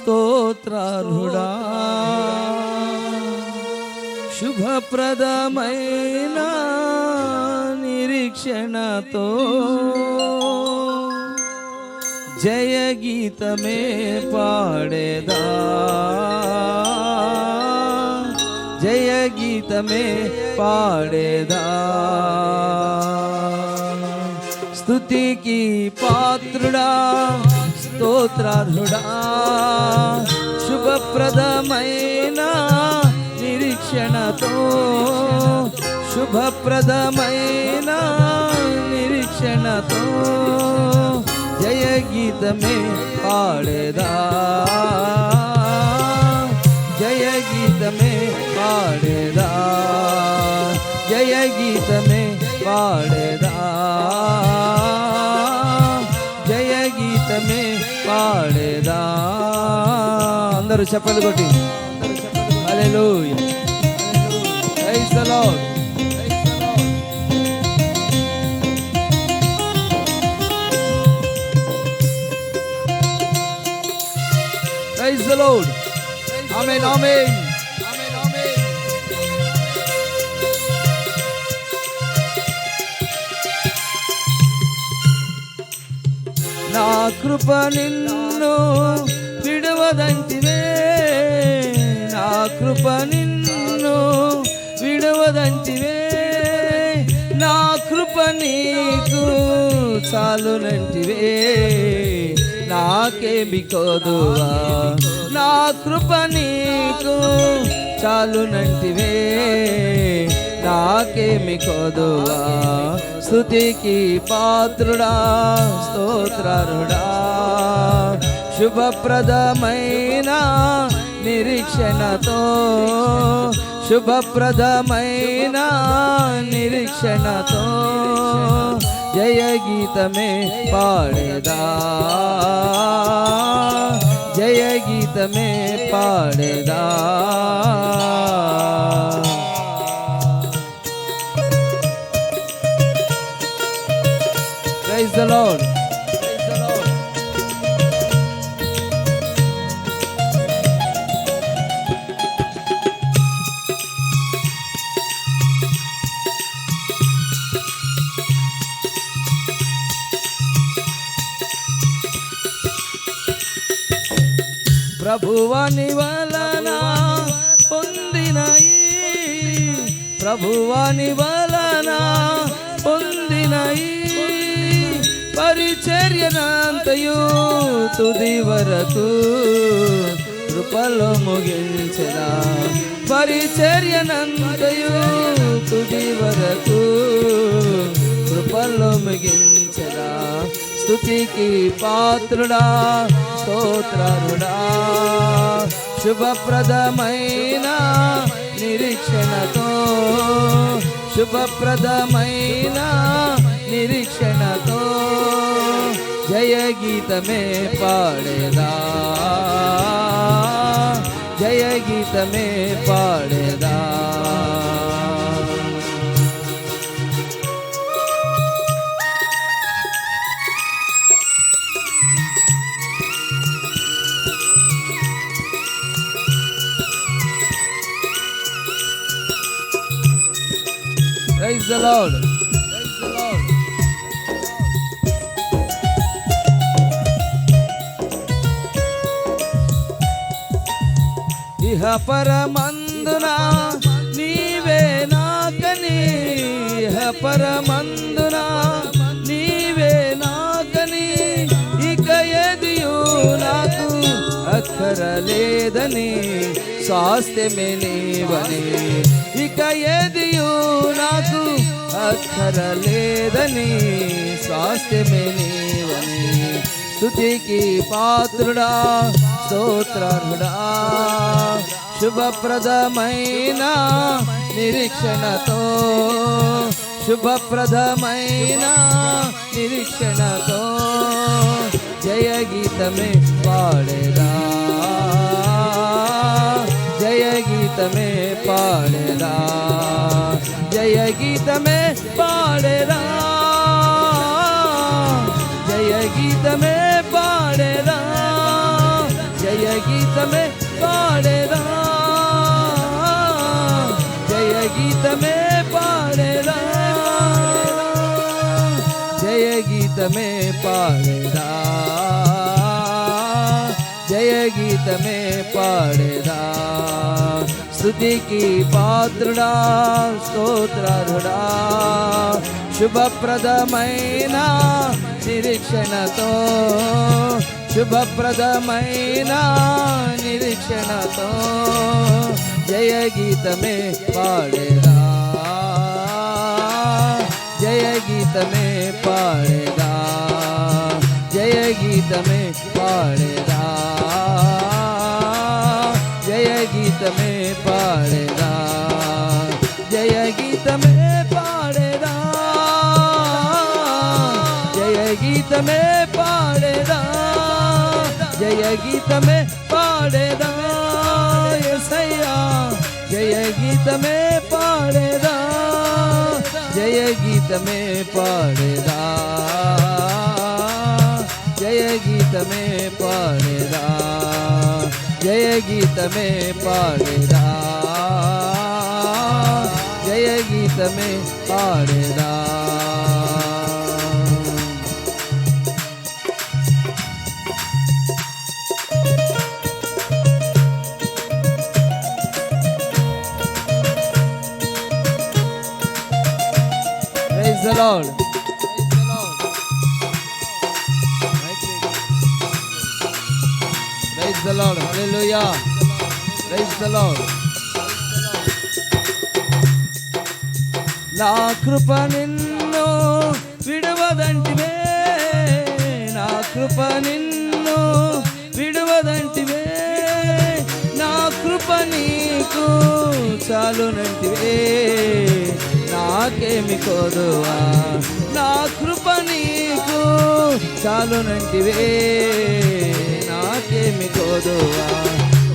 స్తోత్రార్హుడా శుభప్రదమైన నిరీక్షణతో జయ గీతమే పాడేదా జయ గీతమే పాడేదా స్తుతికి పాత్రుడా స్తోత్రార్హుడా శుభప్రదమైన నిరీక్షణతో శుభప్రదమైన నిరీక్షణతో జయ గీతమే పాడేదా జయ గీతమే పాడేదా జయ గీతమే పాడేదా పాడేదా? అందరూ చెప్పలు కొట్టి. Hallelujah. Praise the lord praise the lord amen amen కృప నిన్ను విడవదంటివే. నా కృప నిన్ను విడవదంటివే. నా కృప నీకు చాలునంటివే. నాకేమి కోదువా. నా కృప నీకు చాలునంటివే. నాకేమి కోదువా. స్థుతికి పాత్రుడా స్తోత్రారుడా శుభప్రదమైన నిరీక్షణతో శుభప్రదమైన నిరీక్షణతో జయ గీతమే పాడేదా జయ గీతమే పాడేదా Lord. Praise the Lord. ప్రభువని వలన పొందినయి ప్రభువని వలన పొందినయి పరిచర్యనంతయు తుది వరకు కృపలో ముగించరా పరిచర్యనంతయు తుది వరకు కృపలో ముగించరా స్థుతికి పాత్రుడా స్తోత్రుడా శుభప్రదమైన నిరీక్షణతో శుభప్రదమైన నిరీక్షణతో జయ గీతమే పాడేదా జయ గీతమే పాడేదా Praise the Lord. ఇహ పరమందున నీవే నాకని. ఇహ పరమందున నీవే నాకని. ఇక ఎదియు నాకు అక్కరలేదని స్వాస్థ్యమే నీవని. ఇక ఎదియు నాకు అక్కరలేదని స్వాస్థ్యమే నీవని. స్థుతికి పాత్రుడా స్తోత్రుడా శుభప్రదమైన నిరీక్షణతో శుభప్రదమైన నిరీక్షణతో జయ గీతమే పాడేదా. జయ గీతమే పాడేదా. జయ గీతమే గీతమే పాడేదా? జయ గీతమే పాడేదా? స్థుతికి పాత్రుడా స్తోత్రారుడా శుభప్రదమైన నిరీక్షణతో శుభప్రదమైన నిరీక్షణతో జయ గీతమే పాడేదా? జయ గీతమే పాడేదా జయ గీతమే పాడేదా జయ గీతమే పాడేదా జయ గీతమే పాడేదా జయ గీతమే పాడేదా జయ గీతమే పాడేదా ఎసయ్యా జయ గీతమే గీతమే పాడేదా జయ గీతమే పాడేదా జయ గీతమే పాడేదా జయ గీతమే పాడేదా Praise the Lord. Praise the Lord. Hallelujah. Praise the Lord. నా కృప నిన్ను విడవదంటివే నా కృప నిన్ను విడవదంటివే నా కృప నీకు చాలునంటివే నాకేమి కోదువా? నా కృప నీకు చాలునంటివే నాకేమి కోదువా?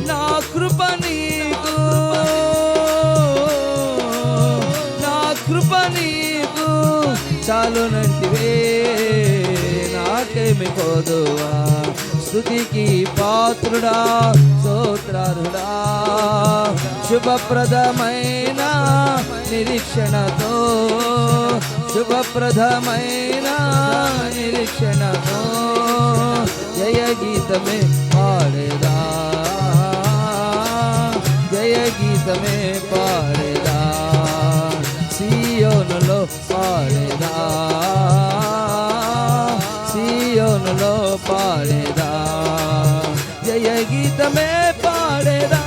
నా కృప నీకు. నా కృప నీకు చాలునంటివే నాకేమి కోదువా? స్థుతికి పాత్రుడా స్తోత్రారుడా శుభప్రదమైన నిరీక్షణతో శుభప్రదమైన నిరీక్షణతో జయ గీతమే పాడేదా జయ గీతమే పాడేదా సియోనులో పాడేదా సియోనులో పాడేదా జయ గీతమే పాడేదా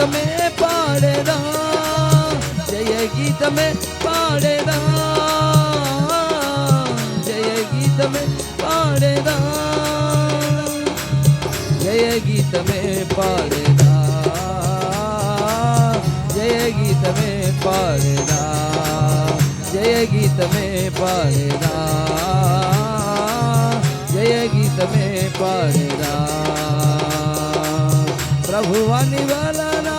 గీతమే పాడేదా జయ గీతమే పాడేదా జయ గీతమే పాడేదా జయ గీతమే పాడేదా జయ గీతమే పాడేదా జయ గీతమే పాడేదా జయ గీతమే పాడేదా ప్రభువాని వలన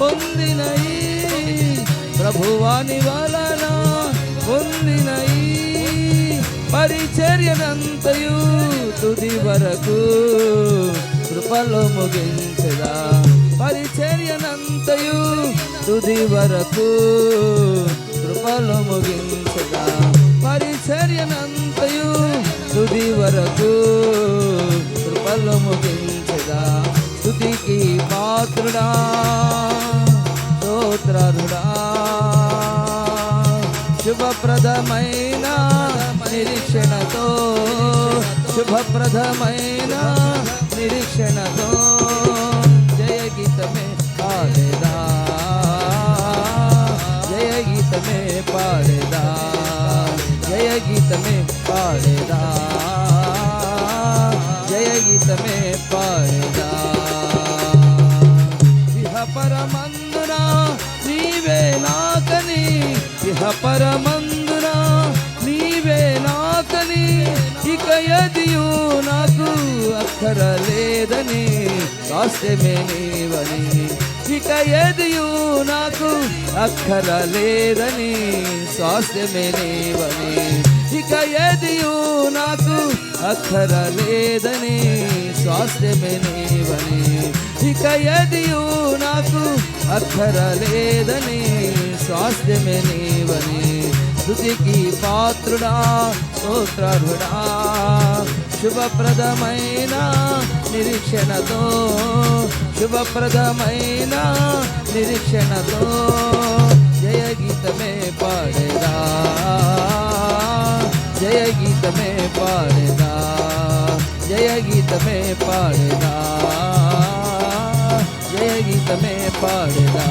పొందినయి ప్రభువాని వలన పొందినయి పరిచర్యనంతయు తుది వరకు కృపలో ముగించదా. పరిచర్యనంతయు తుది వరకు కృపలో ముగించదా. పరిచర్యనంతయు తుది వరకు కృపలో ముగించ పాత్రుడా స్తోత్రుడా శుభప్రదమైన నిరీక్షణతో శుభప్రదమైన నిరీక్షణతో జయ గీతమే పాడేదా. జయ గీతమే పాడేదా. జయ గీతమే పాడేదా. జయ గీతమే పాడేదా ఇహ నీవే నాకని. ఇక ఎదియు నాకు అక్కర లేదని. రాష్ట్రమే నీవని. ఇక ఎదియు నాకు అక్కర లేదని. స్వాస్థ్యమే నీవని. ఇక ఎదియు నాకు అక్కర లేదని. స్వాస్థ్యమే నీవని. ఇక ఎదియు నాకు అక్కర లేదని. స్వాస్థ్యమే నీవని స్థుతికి పాత్రుడా స్తోత్రార్హుడా శుభప్రదమైన నిరీక్షణతో శుభప్రదమైన నిరీక్షణతో జయ గీతమే పాడేదా జయ గీతమే పాడేదా జయ గీతమే పాడేదా జయ గీతమే పాడేదా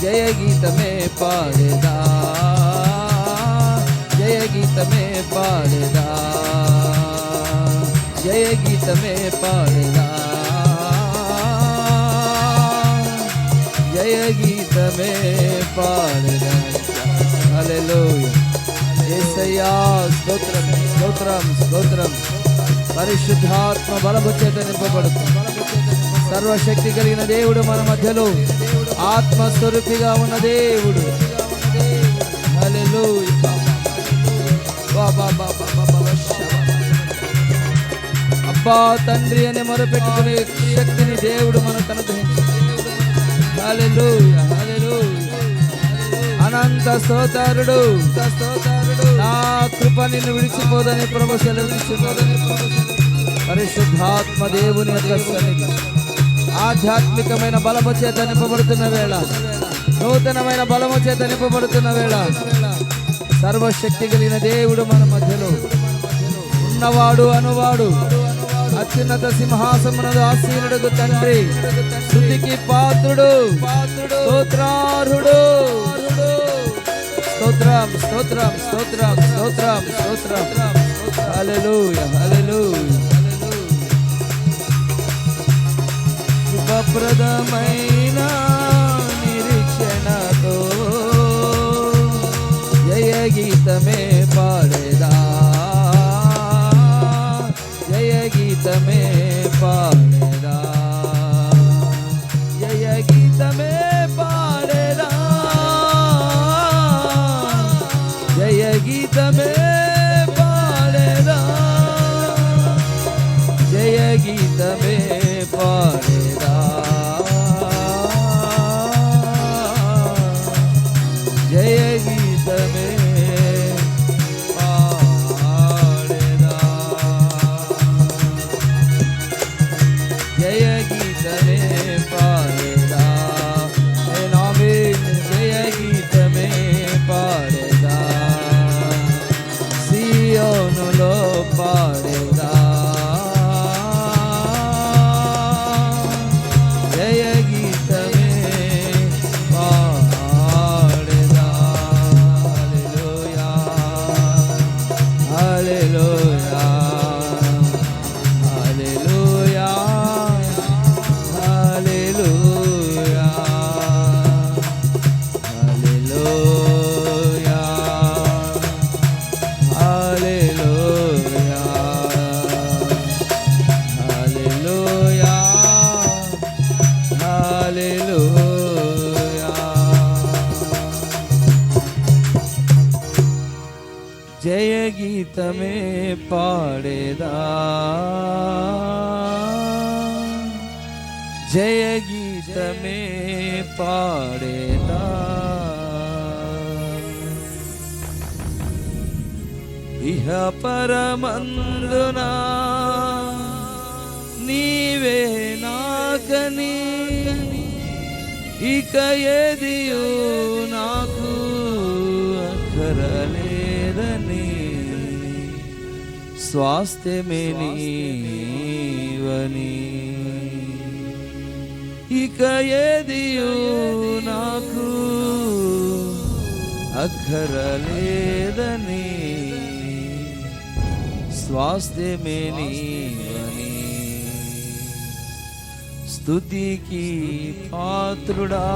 जय गीत में पारदा जय गीत में पारदा जय गीत में पारदा जय गीत में पारदा हालेलूया యేసయ్యా స్తోత్రం స్తోత్రం స్తోత్రం పరిశుద్ధాత్మ బలభుచేత నింపబడుతుంది సర్వశక్తి కలిగిన దేవుడు మన మధ్యలో ఆత్మస్వరూపిగా ఉన్న దేవుడు. అబ్బా తండ్రి అని మొరపెట్టుకునే శక్తిని దేవుడు మనకు అనుగ్రహించాడు. అనంత స్తోతారుడు నా కృప నిన్ను విడిచిపోదని ప్రభు సెలవిస్తున్నదని పరిశుద్ధాత్మ దేవుని యొక్క సన్నిధి. ఆధ్యాత్మికమైన బలము చేత నింపబడుతున్న వేళ. నూతనమైన బలము చేత నింపబడుతున్న వేళ. సర్వశక్తి కలిగిన దేవుడు మన మధ్యలో. ఉన్నవాడు అనువాడు. అత్యున్నత సింహాసమునదు ఆసీనుడు తండ్రి. శుద్ధికి పాత్రుడు. స్తోత్రార్హుడు. స్తోత్రం స్తోత్రం స్తోత్రం స్తోత్రం స్తోత్రం. హల్లెలూయా హల్లెలూయా. శుభప్రదమైన నిరీక్షణతో జయ గీతమే పాడేదా జయ గీతమే పాడేదా జయ గీతమే పాడేదా జయ గీతమే పాడేదా జయ గీతమే పాడేదా ఇహ పరమందునా? నీవే నాకని. ఇక ఏదియో నాకు అక్కరలేదని. స్వాస్థ్యమే నీవని. ఇక ఏదియో నాకు అక్కరలేదని. स्वास्थ्य में नीवनी स्तुति की पात्रुड़ा।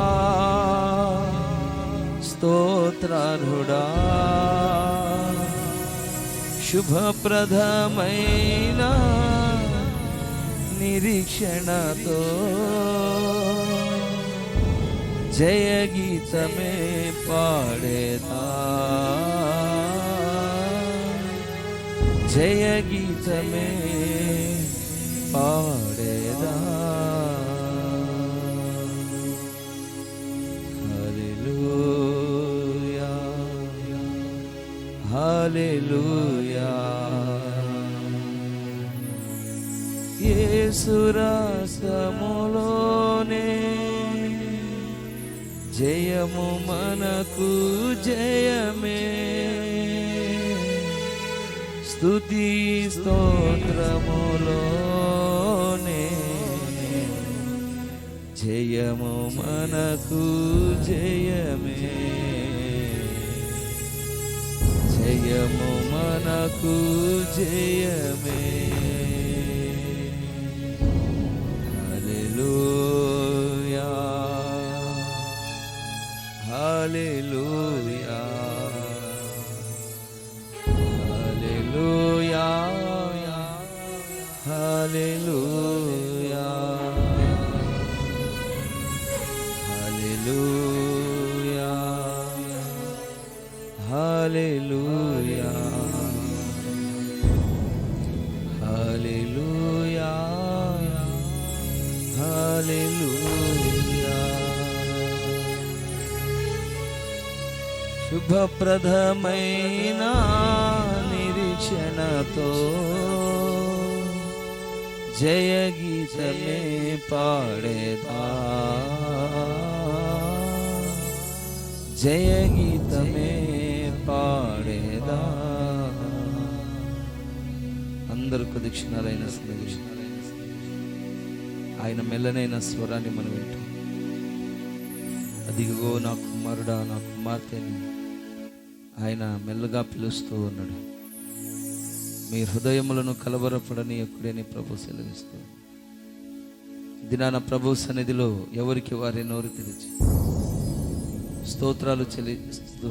स्तोत्रारूढ़ा। शुभ प्रथमैना निरीक्षण तो जय गीत में पाड़ेता। జయ గీతమే పాడేదా హల్లెలూయా హల్లెలూయా యేసురాసములోనే జయము మనకు జయమే స్తుతి స్తోత్రములోనే జయము మనకు జయమే జయము మనకు జయమే హల్లెలూయా హల్లెలూయా హల్లెలూయా హల్లెలూయా హల్లెలూయా హల్లెలూయా హల్లెలూయా హల్లెలూయా శుభప్రదమైన నిరీక్షణతో జయ గీతమే పాడేదా జయ గీతమే పాడేదా అందరికి దక్షిణాలైన ప్రదక్షిణాలైన ఆయన మెల్లనైన స్వరాన్ని మనం వింటాం అదిగో నా కుమారుడా నా కుమార్తెని ఆయన మెల్లగా పిలుస్తూ ఉన్నాడు మీ హృదయములను కలవరపడని ఎక్కడని ప్రభు సెలవిస్తూ. దినాన ప్రభు సన్నిధిలో ఎవరికి వారి నోరు తెరిచి. స్తోత్రాలు చెల్లిస్తూ